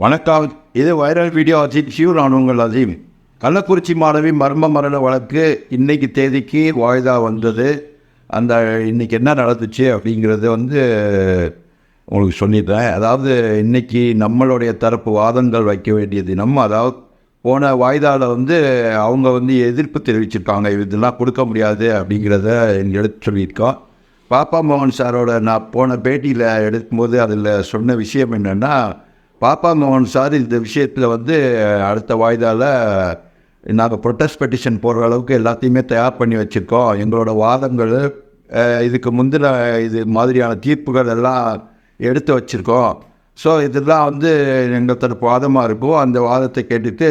வணக்கம். இது viral video Ajith ஷியூ நான் உங்கள் அஜீம் கள்ளக்குறிச்சி மாணவி மர்ம மரண வழக்கு இன்னைக்கு தேதிக்கு வாய்தா வந்தது. அந்த இன்னைக்கு என்ன நடந்துச்சு அப்படிங்கிறது வந்து உங்களுக்கு சொல்லிடுறேன். அதாவது இன்னைக்கு நம்மளுடைய தரப்பு வாதங்கள் வைக்க வேண்டிய தினம். அதாவது போன வாய்தாவில் வந்து அவங்க வந்து எதிர்ப்பு தெரிவிச்சிருக்காங்க. இதெல்லாம் கொடுக்க முடியாது அப்படிங்கிறத எடுத்து சொல்லியிருக்கோம். பாப்பா மோகன் சாரோட நான் போன பேட்டியில் எடுக்கும்போது அதில் சொன்ன விஷயம் என்னென்னா பாப்பா மோகன் சார் இந்த விஷயத்தில் வந்து அடுத்த வாய்தாவில் நாங்கள் ப்ரொட்டஸ்ட் பெட்டிஷன் போடுற அளவுக்கு எல்லாத்தையுமே தயார் பண்ணி வச்சுருக்கோம். எங்களோட வாதங்கள் இதுக்கு முந்தின இது மாதிரியான தீர்ப்புகள் எல்லாம் எடுத்து வச்சுருக்கோம். ஸோ இதெல்லாம் வந்து எங்கள் தரப்பு வாதமாக இருக்கும் அந்த வாதத்தை கேட்டுட்டு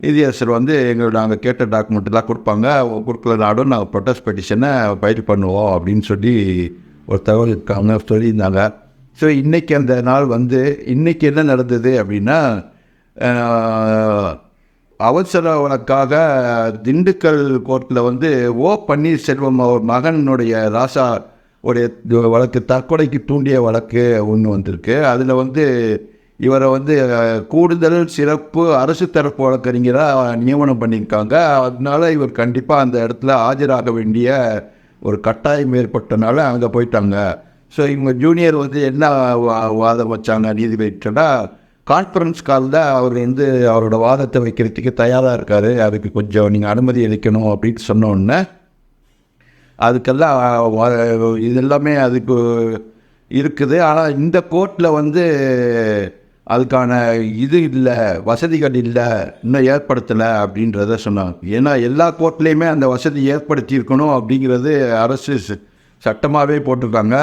நிதியரசர் வந்து எங்கள் நாங்கள் கேட்ட டாக்குமெண்ட்லாம் கொடுப்பாங்க. கொடுக்கல நாடும் நாங்கள் ப்ரொட்டஸ்ட் பெட்டிஷனை ஃபைல் பண்ணுவோம் அப்படின்னு சொல்லி ஒரு தகவல் இருக்காங்க சொல்லியிருந்தாங்க. ஸோ இன்றைக்கி அந்த நாள் வந்து இன்றைக்கி என்ன நடந்தது அப்படின்னா அவசர வழக்காக திண்டுக்கல் கோர்ட்டில் வந்து ஓ பன்னீர்செல்வம் அவர் மகனுடைய ராசா உடைய வழக்கு தற்கொலைக்கு தூண்டிய வழக்கு ஒன்று வந்திருக்கு. அதில் வந்து இவரை வந்து கூடுதல் சிறப்பு அரசு தரப்பு வழக்கறிஞராக நியமனம் பண்ணியிருக்காங்க. அதனால இவர் கண்டிப்பாக அந்த இடத்துல ஆஜராக வேண்டிய ஒரு கட்டாயம் ஏற்பட்டனால அங்கே போயிட்டாங்க. ஸோ இவங்க ஜூனியர் வந்து என்ன வா- வாதம் வச்சாங்க நீதிபதிட்டா கான்ஃபரன்ஸ் காலில் அவர் வந்து அவரோட வாதத்தை வைக்கிறதுக்கு தயாராக இருக்கார். அதுக்கு கொஞ்சம் நீங்கள் அனுமதி அளிக்கணும் அப்படின்னு சொன்னோடனே அதுக்கெல்லாம் இது எல்லாமே அதுக்கு இருக்குது. ஆனால் இந்த கோர்ட்டில் வந்து அதுக்கான இது இல்லை வசதிகள் இல்லை இன்னும் ஏற்படுத்தலை அப்படின்றத சொன்னாங்க. ஏன்னா எல்லா கோர்ட்லேயுமே அந்த வசதி ஏற்படுத்தியிருக்கணும் அப்படிங்கிறது அரசு சட்டமாகவே போட்டிருக்காங்க.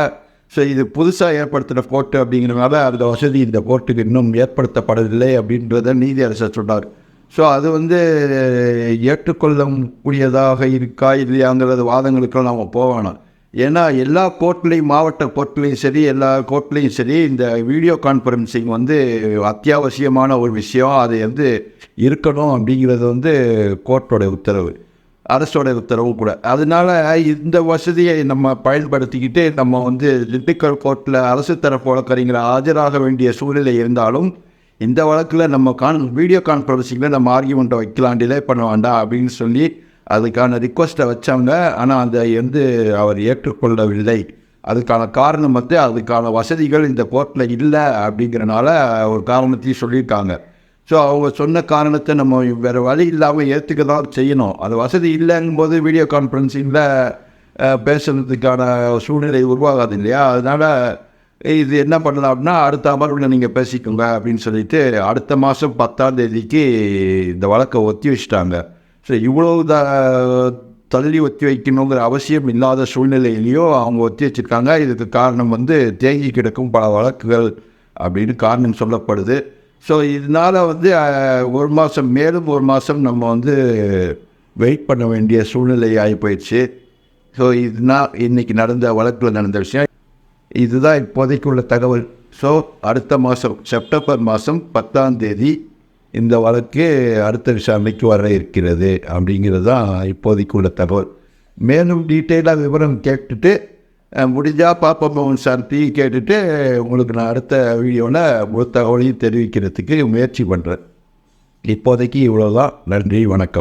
ஸோ இது புதுசாக ஏற்படுத்தின கோர்ட்டு அப்படிங்கிறனால அந்த வசதி இந்த கோர்ட்டுக்கு இன்னும் ஏற்படுத்தப்படவில்லை அப்படின்றத நீதி அரசர் சொன்னார். ஸோ அது வந்து ஏற்றுக்கொள்ள கூடியதாக இருக்கா இல்லையாங்கிறது வாதங்களுக்கெல்லாம் நம்ம போகணும் ஏன்னா எல்லா கோர்ட்லேயும் மாவட்ட கோர்ட்லேயும் சரி எல்லா கோர்ட்லேயும் சரி இந்த வீடியோ கான்ஃபரன்சிங் வந்து அத்தியாவசியமான ஒரு விஷயம். அது வந்து இருக்கணும் அப்படிங்கிறது வந்து கோர்ட்டோட உத்தரவு. அரசோட உத்தரவும் கூட. அதனால இந்த வசதியை நம்ம பயன்படுத்திக்கிட்டு நம்ம வந்து திண்டுக்கல் கோர்ட்டில் அரசு தரப்பு வழக்கறிஞர் ஆஜராக வேண்டிய சூழ்நிலை இருந்தாலும் இந்த வழக்கில் நம்ம கான் வீடியோ கான்ஃபரன்சிங்கில் நம்ம ஆர்கியூமெண்ட்டை வைக்கலாம் டிலே பண்ண வேண்டாம் அப்படின்னு சொல்லி அதுக்கான ரிக்வஸ்ட்டை வச்சாங்க. ஆனால் அந்த வந்து அவர் ஏற்றுக்கொள்ளவில்லை. அதுக்கான காரணம் வந்து அதுக்கான வசதிகள் இந்த கோர்ட்டில் இல்லை அப்படிங்கிறனால ஒரு காரணத்தையும் சொல்லியிருக்காங்க. ஸோ அவங்க சொன்ன காரணத்தை நம்ம வேறு வழி இல்லாமல் ஏற்றுக்க தான் செய்யணும். அது வசதி இல்லைங்கும்போது வீடியோ கான்ஃபரன்சிங்கில் பேசுறதுக்கான சூழ்நிலை உருவாகாது இல்லையா? அதனால் இது என்ன பண்ணலாம் அப்படின்னா அடுத்த அமர்வில் நீங்கள் பேசிக்கோங்க அப்படின்னு சொல்லிட்டு அடுத்த மாதம் பத்தாம் தேதிக்கு இந்த வழக்கை ஒத்தி வச்சுட்டாங்க. ஸோ இவ்வளோ த தள்ளி ஒத்தி வைக்கணுங்கிற அவசியம் இல்லாத சூழ்நிலையிலையும் அவங்க ஒத்தி வச்சிருக்காங்க. இதுக்கு காரணம் வந்து தேங்கி கிடக்கும் பல வழக்குகள் அப்படின்னு காரணம் சொல்லப்படுது. ஸோ இதனால் வந்து ஒரு மாதம் மேலும் ஒரு மாதம் நம்ம வந்து வெயிட் பண்ண வேண்டிய சூழ்நிலை ஆகி போயிடுச்சு. ஸோ இதுனால் இன்னைக்கு நடந்த வழக்கில் நடந்த விஷயம். இதுதான் இப்போதைக்கு உள்ள தகவல். ஸோ அடுத்த மாதம் செப்டம்பர் மாதம் பத்தாம் தேதி இந்த வழக்கு அடுத்த விசாரணைக்கு வர இருக்கிறது அப்படிங்கிறது தான் இப்போதைக்கு உள்ள தகவல். மேலும் டீட்டெயிலாக விவரம் கேட்டுட்டு முடிஞ்சால் பாப்பா மோகன் சார்த்தி கேட்டுட்டு உங்களுக்கு நான் அடுத்த வீடியோவில் முழு தகவலையும் தெரிவிக்கிறதுக்கு முயற்சி பண்ணுறேன் இப்போதைக்கு இவ்வளோதான் நன்றி வணக்கம்.